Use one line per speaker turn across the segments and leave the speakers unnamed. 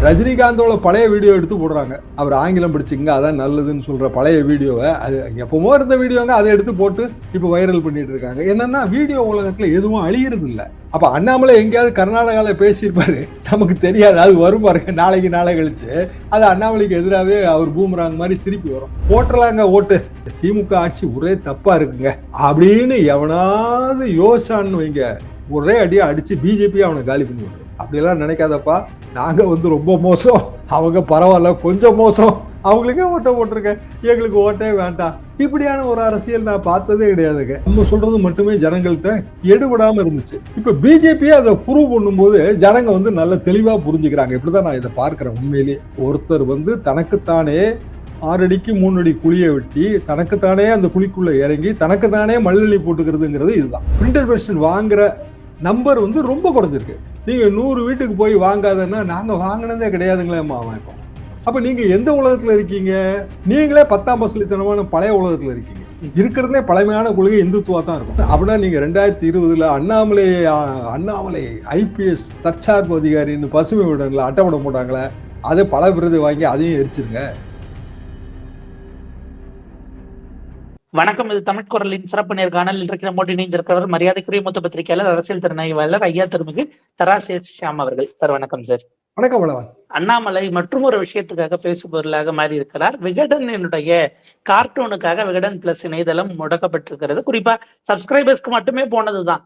ரஜினிகாந்தோட பழைய வீடியோ எடுத்து போடுறாங்க. அவர் ஆங்கிலம் படிச்சுங்க அதான் நல்லதுன்னு சொல்ற பழைய வீடியோவை அது எப்பவுமோ இருந்த வீடியோங்க அதை எடுத்து போட்டு இப்போ வைரல் பண்ணிட்டு இருக்காங்க. என்னன்னா வீடியோ உலகத்துல எதுவும் அழியிறது இல்ல. அப்ப அண்ணாமலை எங்கேயாவது கர்நாடகாவில் பேசியிருப்பாரு. நமக்கு தெரியாது. அது வரும் பாருங்க நாளைக்கு நாளை கழிச்சு. அது அண்ணாமலைக்கு எதிராகவே அவர் பூமராங் மாதிரி திருப்பி வரும். போட்டலாங்க ஓட்டு. திமுக ஆட்சி ஒரே தப்பா இருக்குங்க. அப்படின்னு எவனாவது யோசான்னு வைங்க. ஒரே அடியா அடிச்சு பிஜேபி அவனை காலி பண்ணி அப்படியெல்லாம் நினைக்காதப்பா. நாங்கள் வந்து ரொம்ப மோசம். அவங்க பரவாயில்ல கொஞ்சம் மோசம். அவங்களுக்கே ஓட்டை போட்டிருக்கேன். எங்களுக்கு ஓட்டே வேண்டாம். இப்படியான ஒரு அரசியல் நான் பார்த்ததே கிடையாதுங்க. நம்ம சொல்றது மட்டுமே ஜனங்கள்கிட்ட எடுபடாம இருந்துச்சு. இப்ப பிஜேபி அதை ப்ரூவ் பண்ணும்போது ஜனங்க வந்து நல்ல தெளிவா புரிஞ்சுக்கிறாங்க. இப்படிதான் நான் இதை பார்க்கிறேன் உண்மையிலேயே. ஒருத்தர் வந்து தனக்குத்தானே ஆறடிக்கு அடிக்கு மூணு அடி குழியை வெட்டி தனக்குத்தானே அந்த குழிக்குள்ள இறங்கி தனக்குத்தானே மல்லி போட்டுக்கிறதுங்கிறது இதுதான். பிரிண்டர் வெர்ஷன் வாங்குற நம்பர் வந்து ரொம்ப குறைஞ்சிருக்கு. நீங்கள் நூறு வீட்டுக்கு போய் வாங்காதன்னா நாங்கள் வாங்கினதே கிடையாதுங்களேம்மா அவன் இப்போ. அப்போ நீங்கள் எந்த உலகத்தில் இருக்கீங்க? நீங்களே பத்தாம் பசலித்தனமான பழைய உலகத்தில் இருக்கீங்க. இருக்கிறதுலே பழமையான கொள்கை இந்துத்துவா தான் இருக்கும். அப்படின்னா நீங்கள் ரெண்டாயிரத்தி இருபதுல அண்ணாமலை அண்ணாமலை ஐபிஎஸ் தற்சார்பு அதிகாரின்னு பசுமை விடல அட்டை போட்டாங்களே அதை பல விருது வாங்கி அதையும் எரிச்சிருங்க.
வணக்கம் இது தமிழ் குரலின் சிறப்பு நேர்காணல். இன்றைக்கு நம்மோடு இணைந்திருக்கிறவர் மரியாதைக்குரிய மூத்த பத்திரிகையாளர் அரசியல் திறனாய்வாளர் ஐயா திருமிகு தராசே ஷியாம் அவர்கள். சார் வணக்கம் சார்.
வணக்கம் வளவன்
அண்ணாமலை மற்றும் ஒரு விஷயத்துக்காக பேசுபொருளாக மாறி இருக்கிறார் விகடனுடைய கார்ட்டூனுக்காக விகடன் பிளஸ் இணையதளம் முடக்கப்பட்டிருக்கிறது. குறிப்பா சப்ஸ்கிரைபர்ஸ்க்கு மட்டுமே போனதுதான்.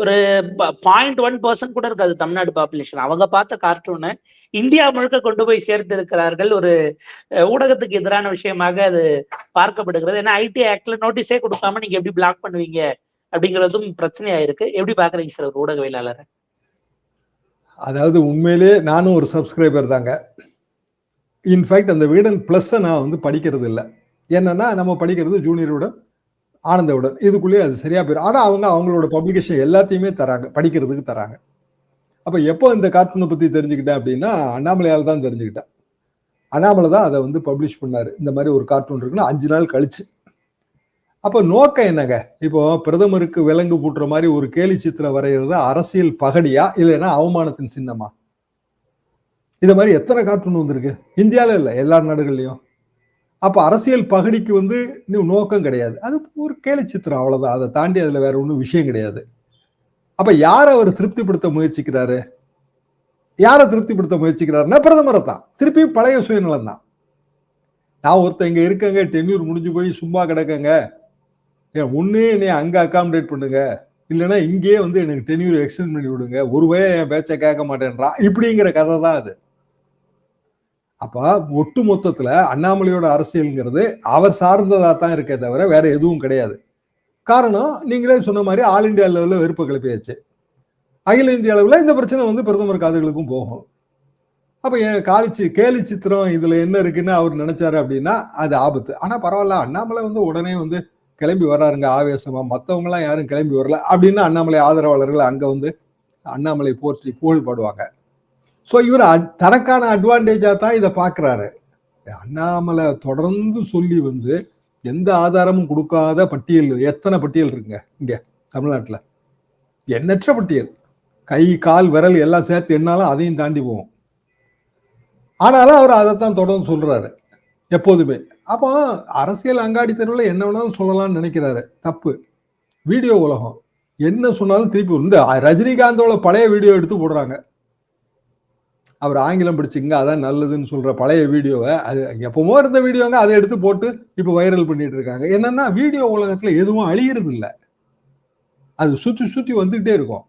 ஒரு பாயிண்ட் ஒன் பர்சன்ட் கூட இருக்காது தமிழ்நாடு பாப்புலேஷன் அவங்க பார்த்த கார்ட்டூனை இந்தியா முழுக்க கொண்டு போய் சேர்த்து இருக்கிறார்கள் ஒரு ஊடகத்துக்கு எதிரான விஷயமாக அது பார்க்கப்படுகிறது. ஏன்னா ஐடி ஆக்ட்ல நோட்டீஸே கொடுக்காம நீங்க எப்படி பிளாக் பண்ணுவீங்க அப்படிங்கிறதும் பிரச்சனையா இருக்கு எப்படி பாக்குறீங்க சார் ஒரு ஊடகவியலாளர்?
அதாவது உண்மையிலே நானும் ஒரு சப்ஸ்கிரைபர் தாங்க. இன்ஃபேக்ட் அந்த வீடன் ப்ளஸ்ஸை நான் வந்து படிக்கிறது இல்லை என்னன்னா நம்ம படிக்கிறது ஜூனியருடன் ஆனந்தவுடன். இதுக்குள்ளேயே அது சரியா போயிடும் ஆனால் அவங்க அவங்களோட பப்ளிகேஷன் எல்லாத்தையுமே தராங்க. படிக்கிறதுக்கு தராங்க. அப்போ எப்போ இந்த கார்ட்டூனை பற்றி தெரிஞ்சுக்கிட்டேன் அப்படின்னா அண்ணாமலையால் தான் தெரிஞ்சுக்கிட்டேன். அண்ணாமலை தான் அதை வந்து பப்ளிஷ் பண்ணார். இந்த மாதிரி ஒரு கார்ட்டூன் இருக்குன்னு அஞ்சு நாள் கழிச்சு. அப்போ நோக்கம் என்னங்க? இப்போ பிரதமருக்கு விலங்கு பூட்டுற மாதிரி ஒரு கேலி சித்திரம் வரைகிறது அரசியல் பகடியா? இல்லைன்னா அவமானத்தின் சின்னமா? இதை மாதிரி எத்தனை கார்ட்டூன் வந்திருக்கு? இந்தியாவில் இல்லை எல்லா நாடுகள்லையும். அப்போ அரசியல் பகடிக்கு வந்து இன்னும் நோக்கம் கிடையாது. அது ஒரு கேலி சித்திரம் அதை தாண்டி அதில் வேற ஒன்றும் விஷயம் கிடையாது. அப்போ யாரை அவர் திருப்திப்படுத்த முயற்சிக்கிறாரு? யாரை திருப்திப்படுத்த முயற்சிக்கிறாருன்னா பிரதமரை தான். திருப்பியும் பழைய சுயநலம் தான். நான் ஒருத்தன் இங்கே இருக்கங்க டென்யூர் முடிஞ்சு போய் சும்மா கிடக்கங்க. ஏன் ஒன்று என்னை அங்கே அகாமடேட் பண்ணுங்க. இல்லைன்னா இங்கேயே வந்து எனக்கு டென்யூர் எக்ஸ்டெண்ட் பண்ணி விடுங்க. ஒரு வய என் பேச்சை கேட்க மாட்டேன்றான். இப்படிங்கிற கதை தான் அது. அப்ப ஒட்டு மொத்தத்துல அண்ணாமலையோட அரசியல்ங்கிறது அவர் சார்ந்ததா தான் இருக்கே தவிர வேற எதுவும் கிடையாது. காரணம் நீங்களே சொன்ன மாதிரி ஆல் இந்தியா லெவலில் வெறுப்பு கிளப்பியாச்சு. அகில இந்திய அளவில் இந்த பிரச்சனை வந்து பிரதமர் காதுகளுக்கும் போகும். அப்ப என் காலிச்சு கேலி சித்திரம் இதுல என்ன இருக்குன்னு அவர் நினைச்சாரு அப்படின்னா அது ஆபத்து. ஆனா பரவாயில்ல அண்ணாமலை வந்து உடனே வந்து கிளம்பி வர்றாருங்க ஆவேசமா. மற்றவங்களாம் எல்லாம் யாரும் கிளம்பி வரல அப்படின்னு அண்ணாமலை ஆதரவாளர்கள் அங்க வந்து அண்ணாமலை போற்றி புகழ் பாடுவாங்க ஸோ இவர் அட்- தனக்கான அட்வான்டேஜாக தான் இதை பார்க்குறாரு. அண்ணாமலை தொடர்ந்து சொல்லி வந்து எந்த ஆதாரமும் கொடுக்காத பட்டியல் எத்தனை பட்டியல் இருக்குங்க? இங்கே தமிழ்நாட்டில். எண்ணற்ற பட்டியல். கை கால் விரல் எல்லாம் சேர்த்து என்னாலும் அதையும் தாண்டி போவோம். ஆனாலும் அவர் அதைத்தான் தொடர்ந்து சொல்கிறாரு எப்போதுமே. அப்போ அரசியல் அங்காடி தெருவில் என்ன வேணாலும் சொல்லலாம்னு நினைக்கிறாரு. தப்பு. வீடியோ உலகம். என்ன சொன்னாலும் திருப்பி இந்த ரஜினிகாந்தோட பழைய வீடியோ எடுத்து போடுறாங்க. அவர் ஆங்கிலம் படிச்சுங்க அதான் நல்லதுன்னு சொல்கிற பழைய வீடியோவை அது எப்பவுமோ இருந்த வீடியோங்க அதை எடுத்து போட்டு இப்போ வைரல் பண்ணிட்டு இருக்காங்க. என்னன்னா வீடியோ உலகத்தில் எதுவும் அழியிறது இல்லை அது சுற்றி சுற்றி வந்துக்கிட்டே இருக்கும்.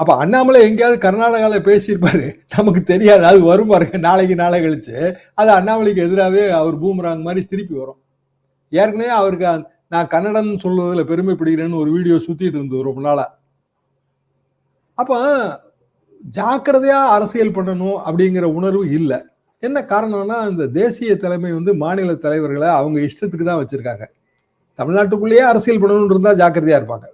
அப்போ அண்ணாமலை எங்கேயாவது கர்நாடகாவில் பேசியிருப்பாரு. நமக்கு தெரியாது அது வரும் பாருங்க நாளைக்கு நாளை கழிச்சு. அது அண்ணாமலைக்கு எதிராகவே அவர் பூமராங் மாதிரி திருப்பி வரும். ஏற்கனவே அவருக்கு நான் கன்னடம் சொல்வதில் பெருமைப்படுகிறேன்னு ஒரு வீடியோ சுற்றிட்டு இருந்தது ரொம்ப நாளாக அப்போ ஜாக்கிரதையா அரசியல் பண்ணணும் அப்படிங்கிற உணர்வு இல்லை. என்ன காரணம்னா இந்த தேசிய தலைமை வந்து மாநில தலைவர்களை அவங்க இஷ்டத்துக்கு தான் வச்சுருக்காங்க. தமிழ்நாட்டுக்குள்ளேயே அரசியல் பண்ணணும்னு இருந்தால் ஜாக்கிரதையாக இருப்பாங்க.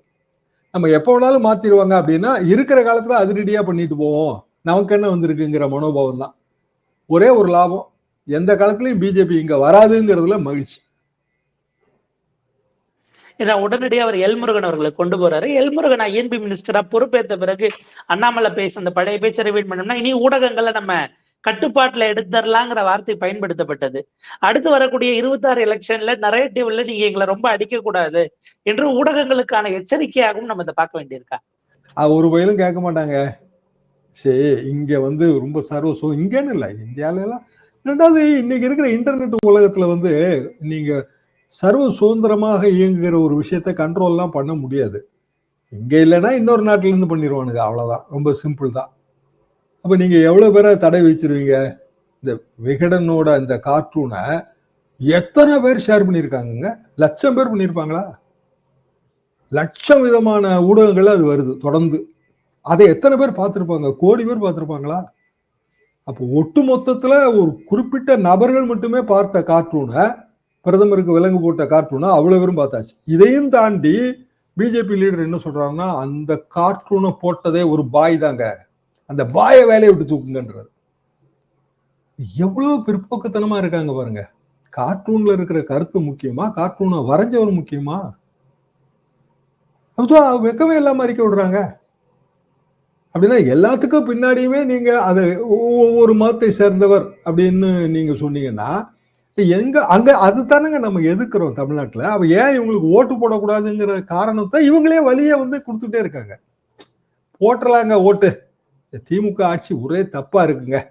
நம்ம எப்போ வேணாலும் மாற்றிடுவாங்க அப்படின்னா இருக்கிற காலத்தில் அதிரடியாக பண்ணிட்டு போவோம். நமக்கு என்ன வந்திருக்குங்கிற மனோபாவம் தான் ஒரே ஒரு லாபம். எந்த காலத்துலையும் பிஜேபி இங்கே வராதுங்கிறதுல மகிழ்ச்சி.
ஏன்னா உடனடியாக அவர் எல்முருகன் அவர்களை கொண்டு போறாரு. எல்முருகன் ஐஎன்பி மினிஸ்டரா பொறுப்பேற்ற பிறகு அண்ணாமலை பேச அந்த பழைய பேச்சை ரிவீட் பண்ணோம்னா இனி ஊடகங்களை நம்ம கட்டுப்பாட்டுல எடுத்துடலாங்கிற வார்த்தை பயன்படுத்தப்பட்டது. அடுத்து வரக்கூடிய இருபத்தாறு எலெக்ஷன்ல நரேட்டிவ்ல நீங்க எங்களை ரொம்ப அடிக்க கூடாது என்று ஊடகங்களுக்கான எச்சரிக்கையாகவும் நம்ம இதை பார்க்க வேண்டியிருக்கா?
ஒரு வயலும் கேட்க மாட்டாங்க. சரி இங்க வந்து ரொம்ப சர்வ சோ இங்கன்னு இல்லை இந்தியால எல்லாம் ரெண்டாவது இன்னைக்கு இருக்கிற இன்டர்நெட் உலகத்துல வந்து நீங்க சர்வ சுதந்திரமாக இயங்குகிற ஒரு விஷயத்த கண்ட்ரோல்லாம் பண்ண முடியாது. இங்கே இல்லைன்னா இன்னொரு நாட்டிலேருந்து பண்ணிடுவானுங்க அவ்வளோதான் ரொம்ப சிம்பிள் தான். அப்போ நீங்கள் எவ்வளோ பேரை தடை வச்சிருவீங்க இந்த விகடனோட இந்த கார்ட்டூனை எத்தனை பேர் ஷேர் பண்ணியிருக்காங்கங்க லட்சம் பேர் பண்ணியிருப்பாங்களா லட்சம் விதமான ஊடகங்கள் அது வருது தொடர்ந்து. அதை எத்தனை பேர் பார்த்துருப்பாங்க? கோடி பேர் பார்த்துருப்பாங்களா? அப்போ ஒட்டு மொத்தத்தில் ஒரு குறிப்பிட்ட நபர்கள் மட்டுமே பார்த்த கார்ட்டூனை பிரதமருக்கு விலங்கு போட்ட கார்ட்டூனை அவ்வளோ பேரும் பார்த்தாச்சு. இதையும் தாண்டி பிஜேபி லீடர் என்ன சொல்றாங்கன்னா அந்த கார்ட்டூனை போட்டதே ஒரு பாய் தாங்க. அந்த பாயை வேலையை விட்டு தூக்குங்கன்றார். எவ்வளவு பிற்போக்குத்தனமா இருக்காங்க பாருங்க. கார்ட்டூன்ல இருக்கிற கருத்து முக்கியமா? கார்ட்டூனை வரைஞ்சவர் முக்கியமா? அதுதான் வெக்கவே இல்லாம அறிக்க விடுறாங்க. அப்படின்னா எல்லாத்துக்கும் பின்னாடியுமே நீங்க அது ஒவ்வொரு மதத்தை சேர்ந்தவர் அப்படின்னு நீங்க சொன்னீங்கன்னா எங்க அங்க அதுதானங்க நம்ம எதிர்க்கிறோம் தமிழ்நாட்டுல. அவ ஏன் இவங்களுக்கு ஓட்டு போடக்கூடாதுங்கிற காரணத்தை இவங்களே வழிய வந்து கொடுத்துட்டே இருக்காங்க. போட்டலாங்க ஓட்டு. திமுக ஆட்சி ஒரே தப்பா இருக்குங்க.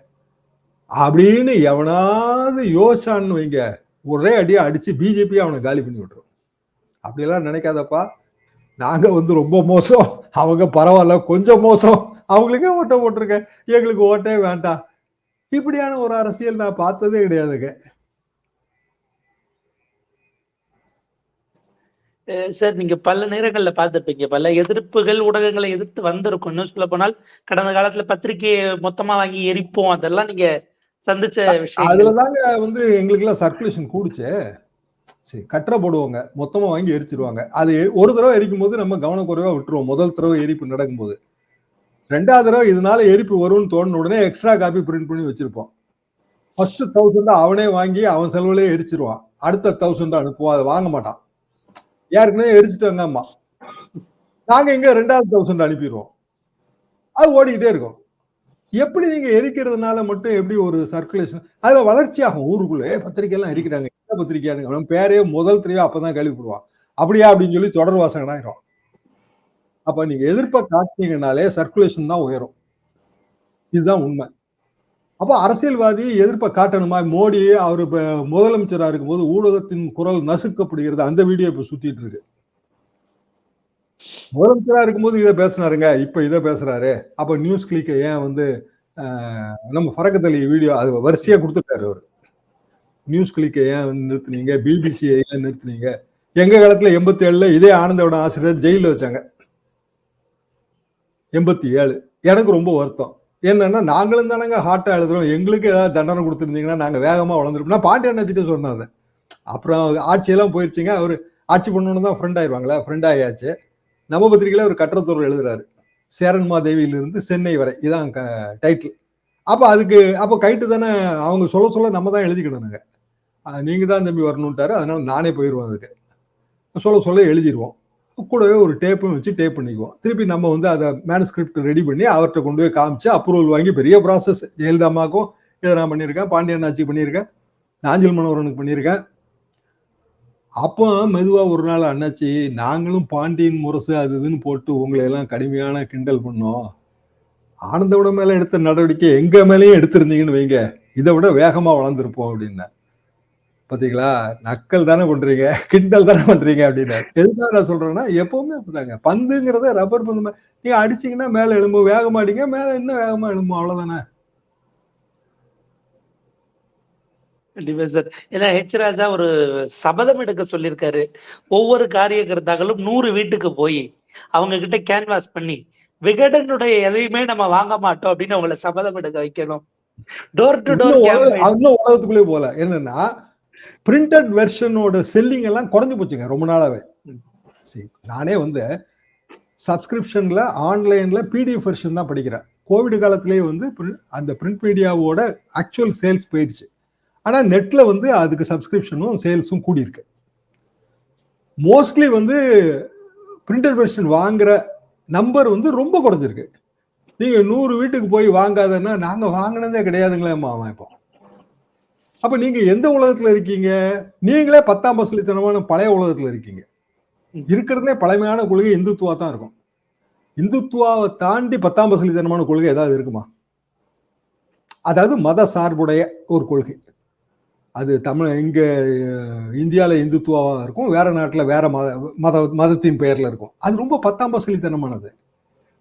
அப்படின்னு எவனாவது யோசான்னு வைங்க. ஒரே அடியா அடிச்சு பிஜேபி அவனை காலி பண்ணி விட்டுரும். அப்படியெல்லாம் நினைக்காதப்பா. நாங்க வந்து ரொம்ப மோசம். அவங்க பரவாயில்ல கொஞ்சம் மோசம். அவங்களுக்கே ஓட்ட போட்டிருக்கேன். எங்களுக்கு ஓட்டே வேண்டாம். இப்படியான ஒரு அரசியல் நான் பார்த்ததே கிடையாதுங்க.
சார் நீங்க பல நேரங்கள்ல பார்த்திருப்பீங்க. பல எதிர்ப்புகள் ஊடகங்களை எதிர்த்து வந்திருக்கும் இன்னும் சொல்ல போனால் கடந்த காலத்துல பத்திரிகையை மொத்தமா வாங்கி எரிப்போம். அதெல்லாம் நீங்க சந்திச்ச விஷயம்
அதுலதாங்க வந்து எங்களுக்கு எல்லாம் சர்க்குலேஷன் கூடுச்சு. சரி கட்டரை போடுவாங்க. மொத்தமா வாங்கி எரிச்சிருவாங்க. அது ஒரு தடவை எரிக்கும் போது நம்ம கவனக்குறைவா விட்டுருவோம். முதல் தடவை எரிப்பு நடக்கும்போது. ரெண்டாவது தடவை இதனால எரிப்பு வரும்னு தோணுன உடனே எக்ஸ்ட்ரா காப்பி பிரிண்ட் பண்ணி வச்சிருப்போம். ஃபர்ஸ்ட் தௌசண்ட் அவனே வாங்கி அவன் செலவுலயே எரிச்சிருவான். அடுத்த தௌசண்ட் அனுப்புவான். அதை வாங்க மாட்டான். யாருக்குன்னே எரிச்சிட்டாங்க அம்மா. நாங்க இங்க ரெண்டாவது தௌசண்ட் அனுப்பிடுவோம் அது ஓடிக்கிட்டே இருக்கும். எப்படி நீங்க எரிக்கிறதுனால மட்டும் எப்படி ஒரு சர்க்குலேஷன் அதுல வளர்ச்சி ஆகும். ஊருக்குள்ளே பத்திரிக்கை எல்லாம் எரிக்கிறாங்க. என்ன பத்திரிக்கையானுங்க பேரே முதல் தெரியவா அப்பதான் கேள்விப்படுவான். அப்படியா? அப்படின்னு சொல்லி தொடர் வாசகனாயிரும் அப்ப நீங்க எதிர்ப்பை காட்டினீங்கனாலே சர்க்குலேஷன் தான் உயரும். இதுதான் உண்மை. அப்போ அரசியல்வாதி எதிர்ப்பை காட்டணுமா? மோடி அவர் இப்போ முதலமைச்சரா இருக்கும்போது ஊடகத்தின் குரல் நசுக்கப்படுகிறது. அந்த வீடியோ இப்போ சுத்திட்டு இருக்கு. முதலமைச்சரா இருக்கும்போது இதை பேசினாருங்க. இப்போ இதை பேசுறாரு. அப்போ நியூஸ் கிளிக்கை ஏன் வந்து நம்ம பறக்கத்தலி வீடியோ அது வரிசையாக கொடுத்துட்டாரு அவர். நியூஸ் கிளிக்கை ஏன் வந்து நிறுத்துனீங்க? பிபிசியை ஏன் நிறுத்துனீங்க? எங்கள் காலத்துல எண்பத்தி ஏழுல இதே ஆனந்தோட ஆசிரியர் ஜெயிலில் வச்சாங்க. எண்பத்தி ஏழு எனக்கு ரொம்ப வருத்தம். என்னன்னா நாங்களும் தானங்க ஹார்ட்டா எழுதுறோம் எங்களுக்கு ஏதாவது தண்டனை கொடுத்துருந்தீங்கன்னா நாங்கள் வேகமாக வளர்ந்துருப்போம். நான் பாட்டி சொன்னாங்க அப்புறம் ஆட்சியெல்லாம் போயிருச்சுங்க. அவர் ஆட்சி பண்ணணும் தான் ஃப்ரெண்ட் ஆயிடுவாங்களா ஃப்ரெண்ட் ஆயாச்சு. நம்ம பத்திரிகையில் ஒரு கட்டுரத்தூர் எழுதுறாரு. சேரன்மாதேவியிலிருந்து சென்னை வரை. இதான் டைட்டில் அப்போ அதுக்கு அப்போ கைட்டு தானே அவங்க சொல்ல சொல்ல நம்ம தான் எழுதிக்கணுங்க நீங்கள் தான் தம்பி வரணுன்ட்டாரு அதனால நானே போயிடுவோம் அதுக்கு. சொல்ல சொல்ல எழுதிடுவோம் கூடவே ஒரு டேப்பும் வச்சு டேப் பண்ணிக்குவோம். திருப்பி நம்ம வந்து அதை மேனுஸ்கிரிப்ட் ரெடி பண்ணி அவர்கிட்ட கொண்டு போய் காமிச்சு அப்ரூவல் வாங்கி பெரிய ப்ராசஸ் ஜெயலலிதாமாக்கும் இதை நான் பண்ணியிருக்கேன் பாண்டியன் பண்ணியிருக்கேன் நாஞ்சில் மனோகரனுக்கு பண்ணியிருக்கேன். அப்போ மெதுவாக ஒரு நாள் அண்ணாச்சி நாங்களும் பாண்டியன் முரசு அது இதுன்னு போட்டு உங்களை எல்லாம் கடுமையான கிண்டல் பண்ணோம். ஆனந்தவிட மேலே எடுத்த நடவடிக்கை எங்கள் மேலேயும் எடுத்திருந்தீங்கன்னு வைங்க. இதை விட வேகமாக வளர்ந்துருப்போம் அப்படின்னா பாத்தீங்களா? நக்கல் தானே பண்றீங்க கிண்டல் தானே பண்றீங்க அப்படின்னு எதுக்காக நான் சொல்றேன்னா எப்பவுமே அப்படிதாங்க. பந்துங்கிறத ரப்பர் பந்து நீங்க அடிச்சீங்கன்னா மேல எழும்பும் வேகமா அடிங்க மேல இன்னும் வேகமா எழும்பும் அவ்வளவுதானே?
கண்டிப்பா சார் ஏன்னா ஹெச் ராஜா ஒரு சபதம் எடுக்க சொல்லியிருக்காரு. ஒவ்வொரு காரியகர்த்தாக்களும் நூறு வீட்டுக்கு போய் அவங்க கிட்ட கேன்வாஸ் பண்ணி விகடனுடைய எதையுமே நம்ம வாங்க மாட்டோம் அப்படின்னு அவங்கள சபதம் எடுக்க வைக்கணும். டோர் டு டோர்
இன்னும் உலகத்துக்குள்ளே போல என்னன்னா பிரிண்டட் வெர்ஷனோட செல்லிங் எல்லாம் குறைஞ்சு போச்சுங்க ரொம்ப நாளாவே. சரி நானே வந்து சப்ஸ்கிரிப்ஷன்ல ஆன்லைன்ல பிடிஎஃப் வெர்ஷன் தான் படிக்கிறேன். கோவிட் காலத்திலேயே வந்து அந்த பிரிண்ட் மீடியாவோட ஆக்சுவல் சேல்ஸ் போயிடுச்சு. ஆனா நெட்ல வந்து அதுக்கு சப்ஸ்கிரிப்ஷனும் சேல்ஸும் கூடியிருக்கு. மோஸ்ட்லி வந்து பிரிண்டட் வெர்ஷன் வாங்குற நம்பர் வந்து ரொம்ப குறைஞ்சிருக்கு. நீங்க நூறு வீட்டுக்கு போய் வாங்காதன்னா நாங்க வாங்கினதே கிடையாதுங்களேம்மா அவன் இப்போ. அப்ப நீங்க எந்த உலகத்துல இருக்கீங்க? நீங்களே பத்தாம் பசலித்தனமான பழைய உலகத்துல இருக்கீங்க. இருக்கிறதுலே பழமையான கொள்கை இந்துத்துவா தான் இருக்கும். இந்துத்துவாவை தாண்டி பத்தாம் பசலித்தனமான கொள்கை ஏதாவது இருக்குமா? அதாவது மத சார்புடைய ஒரு கொள்கை. அது தமிழ் இங்க அஹ், இந்தியால இந்துத்துவாவா இருக்கும் வேற நாட்டுல வேற மத மத மதத்தின் பெயர்ல இருக்கும். அது ரொம்ப பத்தாம் பசலித்தனமானது.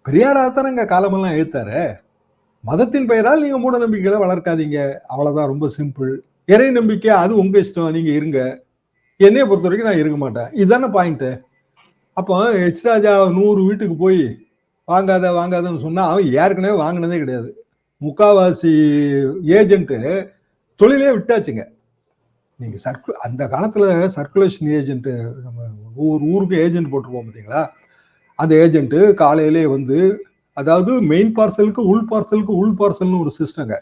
பெரியாரா தான் இங்க காலமெல்லாம் ஏத்தாரு. மதத்தின் பெயரால் நீங்கள் மூட நம்பிக்கைகளை வளர்க்காதீங்க. அவ்வளோதான் ரொம்ப சிம்பிள் இறை நம்பிக்கை அது உங்கள் இஷ்டம். நீங்கள் இருங்க. என்னைய பொறுத்த வரைக்கும் நான் இருக்க மாட்டேன். இதுதானே பாயிண்ட்டு அப்போ எச் ராஜா நூறு வீட்டுக்கு போய் வாங்காத வாங்காதன்னு சொன்னால் அவன் ஏற்கனவே வாங்கினதே கிடையாது. முக்காவாசி ஏஜென்ட்டு தொழிலே விட்டாச்சுங்க. நீங்கள் சர்க்கு அந்த காலத்தில் சர்க்குலேஷன் ஏஜென்ட்டு நம்ம ஊர் ஊருக்கு ஏஜென்ட் போட்டிருப்போம் பார்த்தீங்களா அந்த ஏஜென்ட்டு காலையிலே வந்து அதாவது மெயின் பார்சலுக்கு உள் பார்சலுக்கு உள் பார்சல்னு ஒரு சிஸ்டங்க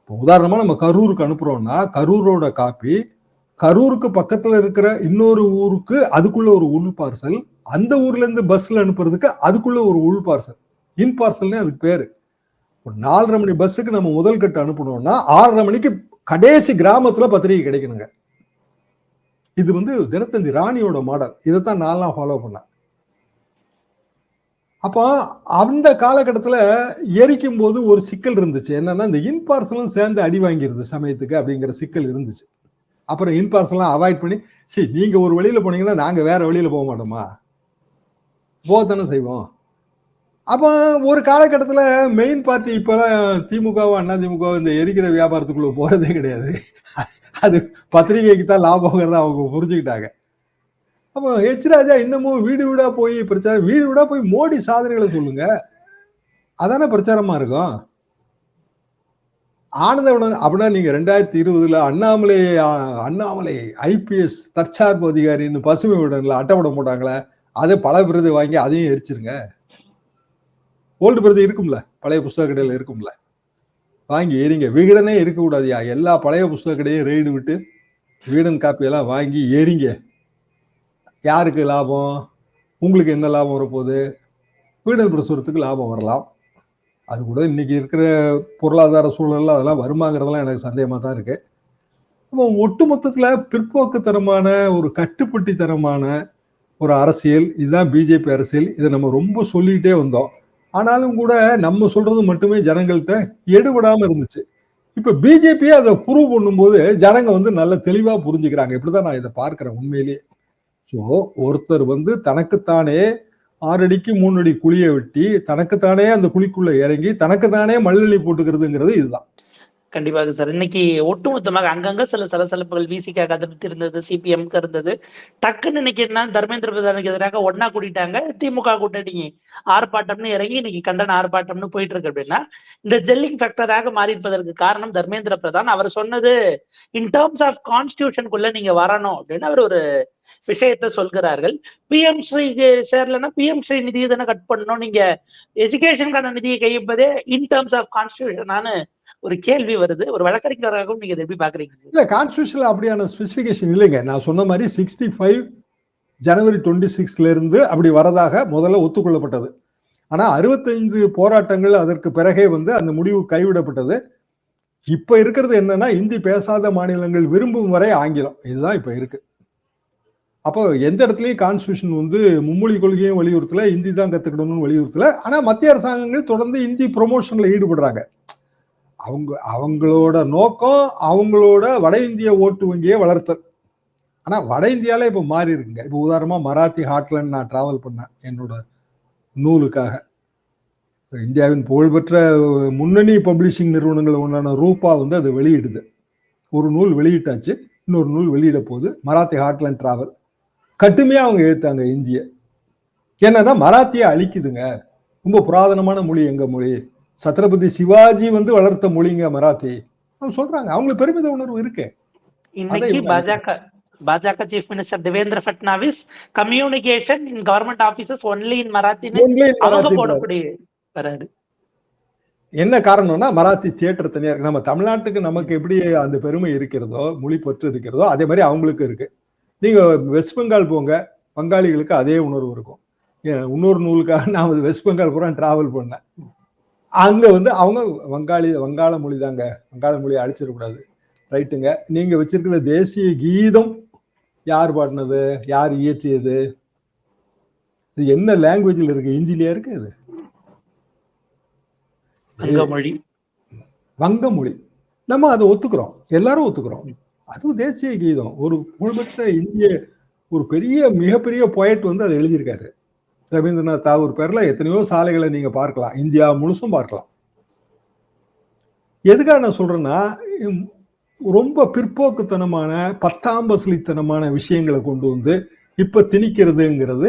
இப்போ உதாரணமாக நம்ம கரூருக்கு அனுப்புகிறோம்னா கரூரோட காப்பி கரூருக்கு பக்கத்தில் இருக்கிற இன்னொரு ஊருக்கு அதுக்குள்ள ஒரு உள் பார்சல் அந்த ஊர்லேருந்து பஸ்ஸில் அனுப்புறதுக்கு அதுக்குள்ள ஒரு உள் பார்சல் இன் பார்சல்னே அதுக்கு பேர். ஒரு நாலரை மணி பஸ்ஸுக்கு நம்ம முதல் கட்டு அனுப்பணும்னா ஆறரை மணிக்கு கடைசி கிராமத்தில் பத்திரிகை கிடைக்கணுங்க. இது வந்து தினத்தந்தி ராணியோட மாடல் இதைத்தான் நான்லாம் ஃபாலோ பண்ணேன். அப்போ அந்த காலகட்டத்தில் எரிக்கும் போது ஒரு சிக்கல் இருந்துச்சு. என்னன்னா இந்த இன் பார்சலும் சேர்ந்து அடி வாங்கிருது சமயத்துக்கு அப்படிங்கிற சிக்கல் இருந்துச்சு. அப்புறம் இன் பார்சல்லாம் அவாய்ட் பண்ணி சரி நீங்க ஒரு வழியில போனீங்கன்னா நாங்க வேற வழியில போக மாட்டோமா? போகத்தானே செய்வோம். அப்போ ஒரு காலகட்டத்தில் மெயின் பார்ட்டி இப்போலாம் திமுகவோ அண்ணா திமுக இந்த எரிக்கிற வியாபாரத்துக்குள்ளே போகிறதே கிடையாது. அது பத்திரிகைக்கு தான் லாபங்கிறத அவங்க புரிஞ்சுக்கிட்டாங்க. அப்போ ஹெச் ராஜா இன்னமும் வீடு வீடா போய் பிரச்சாரம் வீடு வீடா போய் மோடி சாதனைகளை சொல்லுங்க. அதானே பிரச்சாரமா இருக்கும்? ஆனந்தவுடன் அப்படின்னா நீங்க ரெண்டாயிரத்தி இருபதுல அண்ணாமலை அண்ணாமலை ஐபிஎஸ் தற்சார்பு அதிகாரின்னு பசுமை விடல விட போட்டாங்களே அதை பல விருது வாங்கி அதையும் எரிச்சிருங்க. ஓல்டு பிரதி இருக்கும்ல பழைய புஸ்தக கடையில் இருக்கும்ல. வாங்கி எரிங்க. விகடனே இருக்கக்கூடாதுயா எல்லா பழைய புஸ்தக கடையும் ரெய்டு விட்டு வீடன் காப்பியெல்லாம் வாங்கி எரிங்க. யாருக்கு லாபம்? உங்களுக்கு என்ன லாபம் வரப்போகுது? விகடன் பிரசுரத்துக்கு லாபம் வரலாம். அது கூட இன்றைக்கி இருக்கிற பொருளாதார சூழலில் அதெல்லாம் வருமாங்கிறதெல்லாம் எனக்கு சந்தேகமாக தான் இருக்குது நம்ம ஒட்டு மொத்தத்தில் பிற்போக்குத்தனமான ஒரு கட்டுப்பட்டித்தனமான ஒரு அரசியல் இதுதான் பிஜேபி அரசியல். இதை நம்ம ரொம்ப சொல்லிக்கிட்டே வந்தோம். ஆனாலும் கூட நம்ம சொல்கிறது மட்டுமே ஜனங்கள்கிட்ட எடுபடாமல் இருந்துச்சு. இப்போ பிஜேபியே அதை ப்ரூவ் பண்ணும்போது ஜனங்க வந்து நல்ல தெளிவாக புரிஞ்சுக்கிறாங்க. இப்படி தான் நான் இதை பார்க்குறேன் உண்மையிலேயே. ஸோ ஒருத்தர் வந்து தனக்குத்தானே ஆறு அடிக்கு மூணு அடி குழியை வெட்டி தனக்குத்தானே அந்த குழிக்குள்ள இறங்கி தனக்குத்தானே மல்லி போட்டுக்கிறதுங்கிறது இதுதான்.
கண்டிப்பாக சார். இன்னைக்கு ஒட்டுமொத்தமாக அங்கங்க சில சலசலப்புகள் விசிக்காக கதப்பித்து இருந்தது சிபிஎம்க்கு இருந்தது. டக்குன்னு இன்னைக்கு என்ன தர்மேந்திர பிரதானுக்கு எதிராக ஒன்னா கூட்டிட்டாங்க. திமுக கூட்டணி ஆர்ப்பாட்டம்னு இறங்கி இன்னைக்கு கண்டன ஆர்ப்பாட்டம்னு போயிட்டு இருக்கு அப்படின்னா இந்த ஜெல்லிங் ஃபேக்டராக மாறி இருப்பதற்கு காரணம் தர்மேந்திர பிரதான். அவர் சொன்னது இன் டேர்ம்ஸ் ஆஃப் கான்ஸ்டியூஷனுக்குள்ள நீங்க வரணும் அப்படின்னு அவர் ஒரு விஷயத்த சொல்கிறார்கள். பிஎம் ஸ்ரீக்கு சேரலன்னா பிஎம் ஸ்ரீ நிதியை தானே கட் பண்ணணும். நீங்க எஜுகேஷனுக்கான நிதியை கைப்பதே இன் டேர்ம்ஸ் ஆஃப் கான்ஸ்டியூஷனானு ஒரு கேள்வி வருது. ஒரு வழக்கறிஞராகவும் நீங்க எப்படி பாக்குறீங்க
இல்ல கான்ஸ்டியூஷன்ல அப்படியான ஸ்பெசிபிகேஷன் இல்லைங்க. நான் சொன்ன மாதிரி சிக்ஸ்டி ஃபைவ் ஜனவரி டுவெண்ட்டி சிக்ஸ்ல இருந்து அப்படி வரதாக முதல்ல ஒத்துக்கொள்ளப்பட்டது. ஆனா அறுபத்தைந்து போராட்டங்கள் அதற்கு பிறகே வந்து அந்த முடிவு கைவிடப்பட்டது. இப்ப இருக்கிறது என்னன்னா இந்தி பேசாத மாநிலங்கள் விரும்பும் வரை ஆங்கிலம். இதுதான் இப்ப இருக்கு. அப்போ எந்த இடத்துலயும் கான்ஸ்டியூஷன் வந்து மும்மொழி கொள்கையும் வலியுறுத்தல இந்தி தான் கத்துக்கணும்னு வலியுறுத்தல. ஆனா மத்திய அரசாங்கங்கள் தொடர்ந்து இந்தி ப்ரொமோஷன்ல ஈடுபடுறாங்க. அவங்க அவங்களோட நோக்கம் அவங்களோட வட இந்திய ஓட்டு வங்கியை வளர்த்தல். ஆனால் வட இந்தியால இப்போ மாறி இருக்குங்க. இப்போ உதாரணமாக மராத்தி ஹாட்லேண்ட் நான் ட்ராவல் பண்ணேன் என்னோட நூலுக்காக. இந்தியாவின் புகழ்பெற்ற முன்னணி பப்ளிஷிங் நிறுவனங்கள் ஒன்றான ரூபா வந்து அது வெளியிடுது. ஒரு நூல் வெளியிட்டாச்சு இன்னொரு நூல் வெளியிட போகுது மராத்தி ஹாட்லேண்ட் ட்ராவல் கட்டுமையாக அவங்க ஏற்றாங்க இந்திய. என்னதான் மராத்தியை அழிக்குதுங்க. ரொம்ப புராதனமான மொழி எங்கள் மொழி? சத்ரபதி சிவாஜி வந்து வளர்த்த மொழிங்க மராத்தி. சொல்றாங்க. அவங்களுக்கு பெருமித உணர்வு இருக்கு.
இன்னைக்கு பாஜக பாஜக chief minister Devendra Fadnavis communication in government offices only in அவங்க
மராத்தி
போடக்கூடிய வராது.
என்ன காரணம்னா மராத்தி தியேட்டர் தனியா இருக்கு. நம்ம தமிழ்நாட்டுக்கு நமக்கு எப்படி அந்த பெருமை இருக்கிறதோ மொழி பற்று இருக்கிறதோ அதே மாதிரி அவங்களுக்கு இருக்கு. நீங்க வெஸ்ட் பெங்கால் போங்க பங்காளிகளுக்கு அதே உணர்வு இருக்கும். இன்னொரு நூலுக்காக நான் வெஸ்ட் பெங்கால் பூரா டிராவல் பண்ணேன். அங்க வந்து அவங்க வங்காளி வங்காள மொழி தாங்க வங்காள மொழியை அழிச்சிடக்கூடாது ரைட்டுங்க. நீங்க வச்சிருக்கிற தேசிய கீதம் யார் பாடினது? யார் இயற்றியது? இது என்ன லாங்குவேஜ்ல இருக்கு? ஹிந்திலயா இருக்கு
மொழி
வங்க மொழி நம்ம அதை ஒத்துக்கிறோம். எல்லாரும் ஒத்துக்கிறோம். அதுவும் தேசிய கீதம். ஒரு புகழ்பெற்ற இந்திய ஒரு பெரிய மிகப்பெரிய பொயட் வந்து அதை எழுதியிருக்காரு. ரவீந்திரநாத் தாகூர் பேரில் எத்தனையோ சாலைகளை நீங்கள் பார்க்கலாம். இந்தியா முழுசும் பார்க்கலாம். எதுக்காக நான் சொல்றேன்னா ரொம்ப பிற்போக்குத்தனமான பத்தாம் பசலித்தனமான விஷயங்களை கொண்டு வந்து இப்போ திணிக்கிறதுங்கிறது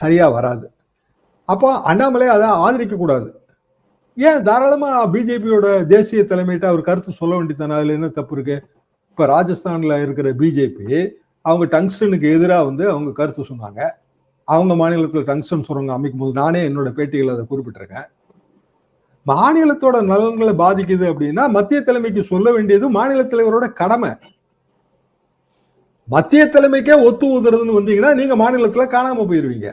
சரியா வராது. அப்போ அண்ணாமலை அதை ஆதரிக்க கூடாது ஏன்? தாராளமாக பிஜேபியோட தேசிய தலைமையிட்ட அவர் கருத்து சொல்ல வேண்டியதானே அதில் என்ன தப்பு இருக்கு? இப்போ ராஜஸ்தானில் இருக்கிற பிஜேபி அவங்க டங்ஸ்டனுக்கு எதிராக வந்து அவங்க கருத்து சொன்னாங்க. அவங்க மாநிலத்தில் டங்ஸ்டன் சுரங்கம் அமைக்கும் போது நானே என்னோட பேட்டிகள் அதை குறிப்பிட்டிருக்கேன். மாநிலத்தோட நலன்களை பாதிக்குது அப்படின்னா மத்திய தலைமைக்கு சொல்ல வேண்டியது மாநில தலைவரோட கடமை. மத்திய தலைமைக்கே ஒத்து ஊதுறதுன்னு வந்தீங்கன்னா நீங்க மாநிலத்துல காணாம போயிருவீங்க.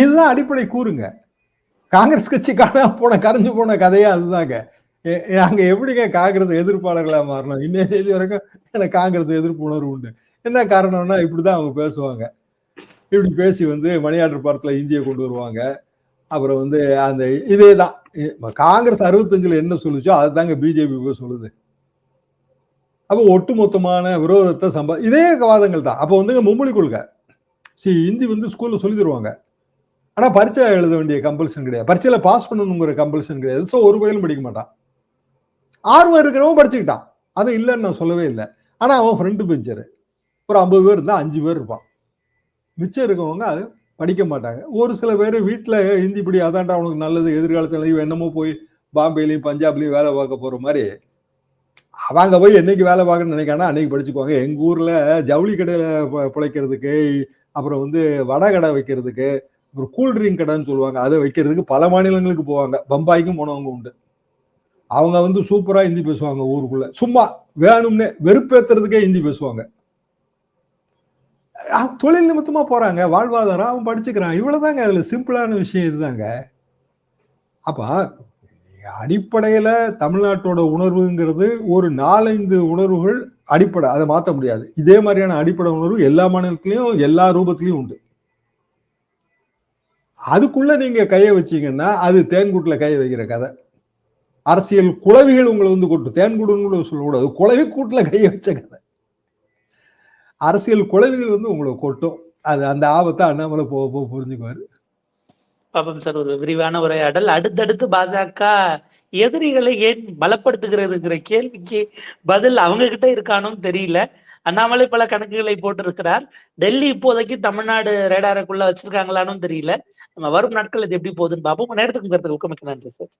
இதுதான் அடிப்படை கூறுங்க. காங்கிரஸ் கட்சி காணாம போன கரைஞ்சு போன கதையே அதுதாங்க. அங்க எப்படிங்க காங்கிரஸ் எதிர்ப்பாளர்களா மாறணும்? இன்னைய தேதி வரைக்கும் எனக்கு காங்கிரஸ் எதிர்ப்பு உணர்வு உண்டு. என்ன காரணம்னா இப்படிதான் அவங்க பேசுவாங்க. இப்படி பேசி வந்து மணியாற்று படத்துல இந்தியை கொண்டு வருவாங்க. அப்புறம் வந்து அந்த இதே தான் காங்கிரஸ் அறுபத்தஞ்சில் என்ன சொல்லுச்சோ அதுதாங்க பிஜேபி போய் சொல்லுது. அப்போ ஒட்டுமொத்தமான விரோதத்தை சம்பா இதே வாதங்கள் தான். அப்போ வந்துங்க மும்மொழி கொள்கை. சரி இந்தி வந்து ஸ்கூலில் சொல்லி தருவாங்க. ஆனால் பரீட்சை எழுத வேண்டிய கம்பல்சன் கிடையாது. பரீட்சையில் பாஸ் பண்ணணுங்கிற கம்பல்சன் கிடையாது. ஸோ ஒரு பயிலும் படிக்க மாட்டான். ஆர்வம் இருக்கிறவன் படிச்சுக்கிட்டான். அது இல்லைன்னு நான் சொல்லவே இல்லை. ஆனால் அவன் ஃப்ரெண்டு பெஞ்சரு ஒரு ஐம்பது பேர் இருந்தால் அஞ்சு பேர் இருப்பான். மிச்சம் இருக்கவங்க அது படிக்க மாட்டாங்க. ஒரு சில பேர் வீட்டில் ஹிந்தி இப்படி அதான்டா அவனுக்கு நல்லது எதிர்காலத்துல என்னமோ போய் பாம்பேலையும் பஞ்சாப்லையும் வேலை பார்க்க போகிற மாதிரி அவங்க போய் என்னைக்கு வேலை பார்க்கணும்னு நினைக்கானா அன்னைக்கு படிச்சுக்குவாங்க. எங்கள் ஊரில் ஜவுளி கடையில் பிழைக்கிறதுக்கு அப்புறம் வந்து வடை கடை வைக்கிறதுக்கு அப்புறம் கூல் ட்ரிங்க் கடைன்னு சொல்லுவாங்க. அதை வைக்கிறதுக்கு பல மாநிலங்களுக்கு போவாங்க. பம்பாய்க்கும் போனவங்க உண்டு. அவங்க வந்து சூப்பராக ஹிந்தி பேசுவாங்க ஊருக்குள்ளே. சும்மா வேணும்னே வெறுப்பேற்றுறதுக்கே ஹிந்தி பேசுவாங்க. தொழில் நிமித்தமா போறாங்க வாழ்வாதாரம் அவன் படிச்சுக்கிறான். இவ்வளவுதாங்க அதுல சிம்பிளான விஷயம் இதுதாங்க. அப்ப அடிப்படையில தமிழ்நாட்டோட உணர்வுங்கிறது ஒரு நாலைந்து உணர்வுகள் அடிப்படை அதை மாத்த முடியாது. இதே மாதிரியான அடிப்படை உணர்வு எல்லா மாநிலத்திலையும் எல்லா ரூபத்திலையும் உண்டு. அதுக்குள்ள நீங்க கையை வச்சீங்கன்னா அது தேன்கூட்டில் கையை வைக்கிற கதை. அரசியல் குலவிகள் உங்களை வந்து கொட்டு தேன்கூடுன்னு கூட சொல்லக்கூடாது. குலவி கூட்டில் கையை வச்ச கதை. அரசியல் குழவிகள் வந்து உங்களை கொட்டும். அது அந்த ஆபத்தை அண்ணாமலை போக போக புரிஞ்சுக்குவாரு.
பாப்போம் சார் ஒரு விரிவான உரையாடல். அடுத்தடுத்து பாஜக எதிரிகளை ஏன் பலப்படுத்துகிறதுங்கிற கேள்விக்கு பதில் அவங்க கிட்ட இருக்கானும் தெரியல. அண்ணாமலை பல கணக்குகளை போட்டிருக்கிறார். டெல்லி இப்போதைக்கு தமிழ்நாடு ரேடாருக்குள்ள வச்சிருக்காங்களானும் தெரியல. நம்ம வரும் நாட்கள் இது எப்படி போகுதுன்னு பார்ப்போம் நேரத்துக்கு கருத்து ஊக்கமிக்க நன்றி சார்.